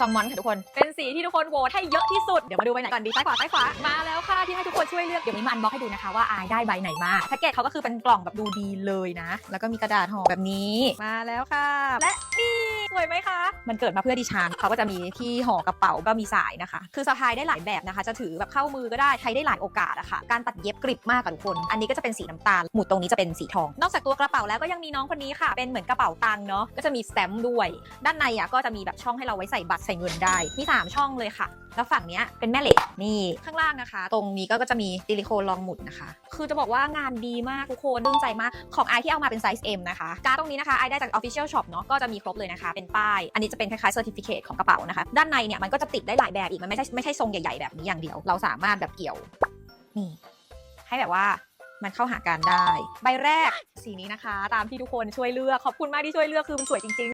ซอมมอนค่ะทุกคน เป็นสีที่ทุกคนโหวตให้เยอะที่สุด เดี๋ยวมาดูใบไหนก่อนดีซ้ายขวาซ้ายขวา มาแล้วค่ะที่ให้ทุกคนช่วยเลือก เดี๋ยวนี้มันบล็อกให้ดูนะคะว่าอายได้ใบไหนมา แพ็กเกจเขาก็คือเป็นกล่องแบบดูดีเลยนะ แล้วก็มีกระดาษห่อแบบนี้ มาแล้วค่ะ และนี่ส วยไหมคะ มันเกิดมาเพื่อดิฉันเขาก็จะมีที่ห่อกระเป๋าก็มีสายนะคะ คือสะพายได้หลายแบบนะคะ จะถือแบบเข้ามือก็ได้ใช้ได้หลายโอกาสอะค่ะ การตัดเย็บกริบมากกับทุกคน อันนี้ก็จะเป็นสีน้ำตาล หมุดตรงนี้จะเป็นสีทอง นอกจากตัวกระเป๋าแล้วก็ยังมีน้องคนนี้ค่ะ เป็นเหมือนกระเป๋าตังค์เนาะ ก็จะมีสแตมป์ด้วย ด้านในอะก็จะมีแบบช่องให้เราไว้ใส่บัตรใส่เงินได้ มี 3 ช่องเลยค่ะแล้วฝั่งเนี้ยเป็นแม่เหล็กนี่ข้างล่างนะคะ ตรงนี้ก็จะมีซิลิโคนรองหมุดนะคะ คือจะบอกว่างานดีมากทุกคนดึงใจมากของไอที่เอามาเป็นไซส์ M นะคะการดตรงนี้นะคะไอได้จาก Official Shop เนาะก็จะมีครบเลยนะคะ เป็นป้าย อันนี้จะเป็นคล้ายๆ Certificate ของกระเป๋านะคะ ด้านในเนี่ยมันก็จะติดได้หลายแบบอีกมันไม่ใช่ไม่ใช่ทรงใหญ่ๆแบบนี้อย่างเดียว เราสามารถแบบเกี่ยวนี่ให้แบบว่ามันเข้าหากันได้ ใบแรกสีนี้นะคะ ตามที่ทุกคนช่วยเลือกขอบคุณมากที่ช่วยเลือกคือมันสวยจริงๆ